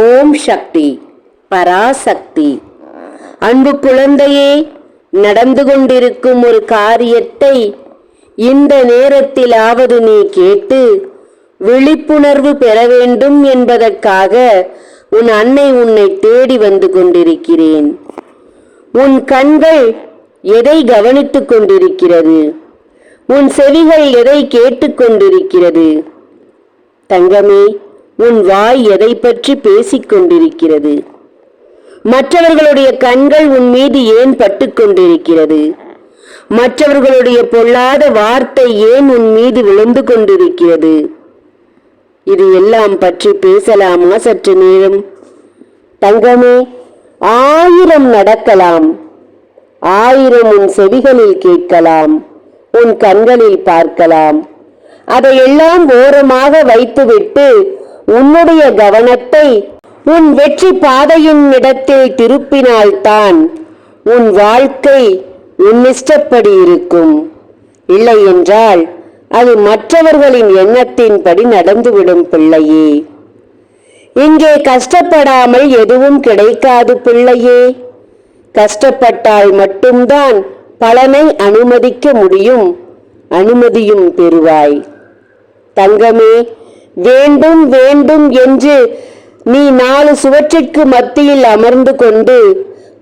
ஓம் சக்தி பராசக்தி. அன்பு குழந்தையே நடந்து கொண்டிருக்கும் ஒரு காரியத்தை இந்த நேரத்திலாவது நீ கேட்டு விழிப்புணர்வு பெற வேண்டும் என்பதற்காக உன் அன்னை உன்னை தேடி வந்து கொண்டிருக்கிறேன். உன் கண்கள் எதை கவனித்துக் கொண்டிருக்கிறது? உன் செவிகள் எதை கேட்டுக்கொண்டிருக்கிறது தங்கமே உன் வாய் எதை பற்றி பேசிக் கொண்டிருக்கிறது? மற்றவர்களுடைய கண்கள் உன் மீது ஏன் பட்டுக்கொண்டிருக்கிறது மற்றவர்களுடைய பொல்லாத வார்த்தை ஏன் உன் மீது விழுந்து கொண்டிருக்கிறது? இது எல்லாம் பற்றி பேசலாமா சற்று நேரம்? தங்கமே ஆயிரம் நடக்கலாம். ஆயிரம் உன் செவிகளில் கேட்கலாம். உன் கண்களில் பார்க்கலாம். அதையெல்லாம் ஓரமாக வைத்துவிட்டு உன்னுடைய கவனத்தை உன் வெற்றி பாதையின் இடத்தில் திருப்பினால்தான் உன் வாழ்க்கை உன் இஷ்டப்படி இருக்கும். இல்லை என்றால் அது மற்றவர்களின் எண்ணத்தின்படி நடந்துவிடும் பிள்ளையே. இங்கே கஷ்டப்படாமல் எதுவும் கிடைக்காது பிள்ளையே. கஷ்டப்பட்டால் மட்டும்தான் பலனை அனுமதிக்க முடியும். அனுமதியும் பெறுவாய். தங்கமே வேண்டும் வேண்டும் என்று நீ நாலு சுவற்றிற்கு மத்தியில் அமர்ந்து கொண்டு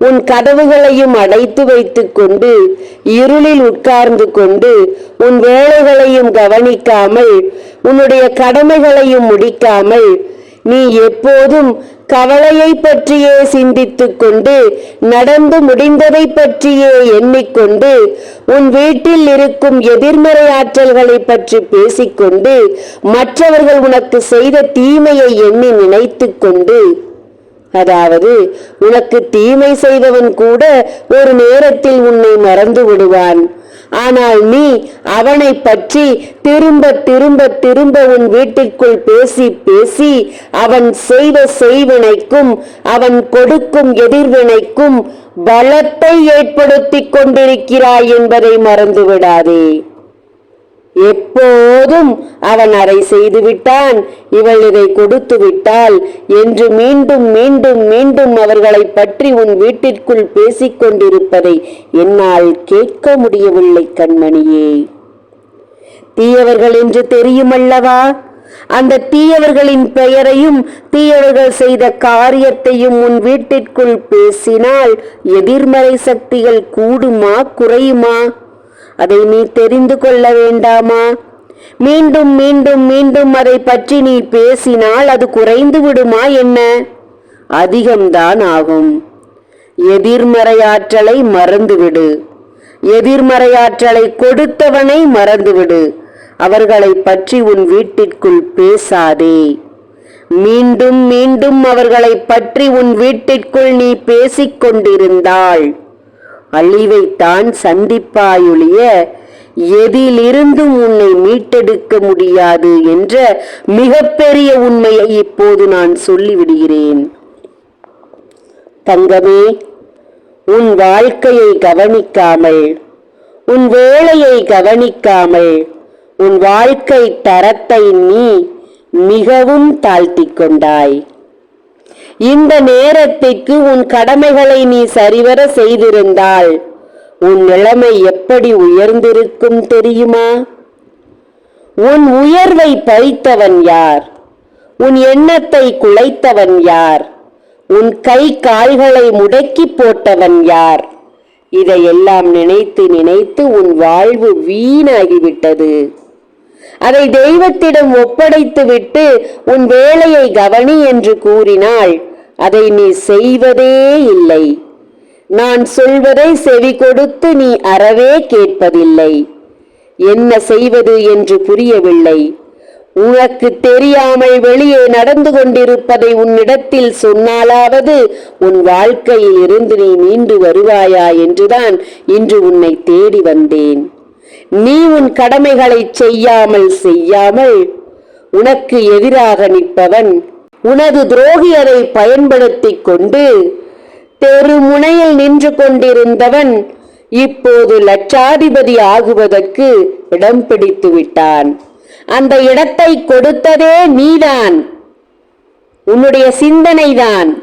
உன் கதவுகளையும் அடைத்து வைத்துக் கொண்டு இருளில் உட்கார்ந்து கொண்டு உன் வேலைகளையும் கவனிக்காமல் உன்னுடைய கடமைகளையும் முடிக்காமல் நீ எப்போதும் கவலையை பற்றியே சிந்தித்துக் கொண்டு நடந்து முடிந்ததை பற்றியே எண்ணிக்கொண்டு உன் வீட்டில் இருக்கும் எதிர்மறை ஆற்றல்களை பற்றி பேசிக்கொண்டு மற்றவர்கள் உனக்கு செய்த தீமையை எண்ணி நினைத்துக் கொண்டு. அதாவது உனக்கு தீமை செய்தவன் கூட ஒரு நேரத்தில் உன்னை மறந்து விடுவான். ஆனால் நீ அவனை பற்றி திரும்ப திரும்ப திரும்ப உன் வீட்டிற்குள் பேசி பேசி அவன் செய்த செய்வினைக்கும் அவன் கொடுக்கும் எதிர்வினைக்கும் பலத்தை ஏற்படுத்திக் கொண்டிருக்கிறாய் என்பதை மறந்து விடாதே எப்போதும் அவன் அதை செய்து விட்டான் இவள் இதை கொடுத்து விட்டாள் என்று மீண்டும் மீண்டும் மீண்டும் அவர்களை பற்றி உன் வீட்டிற்குள் பேசிக் கொண்டிருப்பதை என்னால் கேட்க முடியவில்லை கண்மணியே. தீயவர்கள் என்று தெரியுமல்லவா? அந்த தீயவர்களின் பெயரையும் தீயவர்கள் செய்த காரியத்தையும் உன் வீட்டிற்குள் பேசினால் எதிர்மறை சக்திகள் கூடுமா குறையுமா? அதை நீ தெரிந்து கொள்ள வேண்டாமா? மீண்டும் மீண்டும் மீண்டும் அதை பற்றி நீ பேசினால் அது குறைந்து விடுமா என்ன? அதிகம்தான் ஆகும். எதிர்மறையாற்றலை மறந்துவிடு. எதிர்மறையாற்றலை கொடுத்தவனை மறந்துவிடு. அவர்களை பற்றி உன் வீட்டிற்குள் பேசாதே. மீண்டும் மீண்டும் அவர்களை பற்றி உன் வீட்டிற்குள் நீ பேசிக் கொண்டிருந்தாள் அழிவைத்தான் சந்திப்பாயொழிய எதிலிருந்தும் உன்னை மீட்டெடுக்க முடியாது என்ற மிகப்பெரிய உண்மையை இப்போது நான் சொல்லிவிடுகிறேன். தங்கமே உன் வாழ்க்கையை கவனிக்காமல் உன் வேலையை கவனிக்காமல் உன் வாழ்க்கை தரத்தை நீ மிகவும் தாழ்த்திக் கொண்டாய். இந்த நேரத்திற்கு உன் கடமைகளை நீ சரிவர செய்திருந்தால் உன் நிலைமை எப்படி உயர்ந்திருக்கும் தெரியுமா? உன் உயர்வை பறித்தவன் யார்? உன் எண்ணத்தை குலைத்தவன் யார்? உன் கை கால்களை முடக்கி போட்டவன் யார்? இதையெல்லாம் நினைத்து நினைத்து உன் வாழ்வு வீணாகிவிட்டது. அதை தெய்வத்திடம் ஒப்படைத்துவிட்டு உன் வேலையை கவனி என்று கூறினாள். அதை நீ செய்வதே இல்லை. நான் சொல்வதை செவி கொடுத்து நீ அறவே கேட்பதில்லை. என்ன செய்வது என்று புரியவில்லை. உனக்கு தெரியாமல் வெளியே நடந்து கொண்டிருப்பதை உன்னிடத்தில் சொன்னாலாவது உன் வாழ்க்கையில் இருந்து நீ மீண்டு வருவாயா என்றுதான் இன்று உன்னை தேடி வந்தேன். நீ உன் கடமைகளை செய்யாமல் செய்யாமல் உனக்கு எதிராக நிற்பவன் உனது துரோகியரை பயன்படுத்தி பயன்படுத்திக் கொண்டு தெருமுனையில் நின்று கொண்டிருந்தவன் இப்போது லட்சாதிபதி ஆகுவதற்கு இடம் பிடித்து விட்டான். அந்த இடத்தை கொடுத்ததே நீதான். உன்னுடைய சிந்தனைதான்.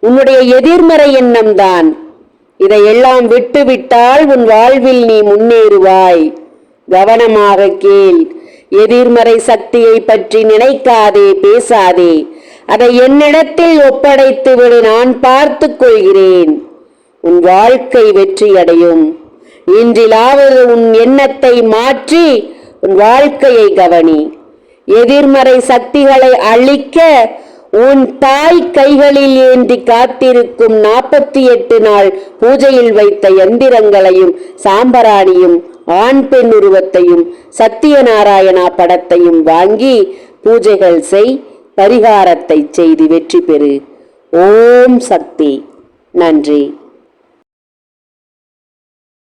உன்னுடைய எதிர்மறை எண்ணம்தான். இதையெல்லாம் விட்டுவிட்டால் உன் வாழ்வில் நீ முன்னேறுவாய். கவனமாக கேள். எதிர்மறை சக்தியை பற்றி நினைக்காதே பேசாதே. அதை என்னிடத்தில் ஒப்படைத்து விடு நான் பார்த்து கொள்கிறேன். உன் வாழ்க்கை வெற்றியடையும். இன்றிலாவது உன் எண்ணத்தை மாற்றி உன் வாழ்க்கையை கவனி. எதிர்மறை சக்திகளை அழிக்க உன் தாய் கைகளில் ஏந்தி காத்திருக்கும் நாற்பத்தி எட்டு நாள் பூஜையில் வைத்த எந்திரங்களையும் சாம்பராணியும் ஆண் பெண் உருவத்தையும் சத்தியநாராயணா படத்தையும் வாங்கி பூஜைகள் செய் பரிகாரத்தை செய்து வெற்றி பெறு. ஓம் சக்தி. நன்றி.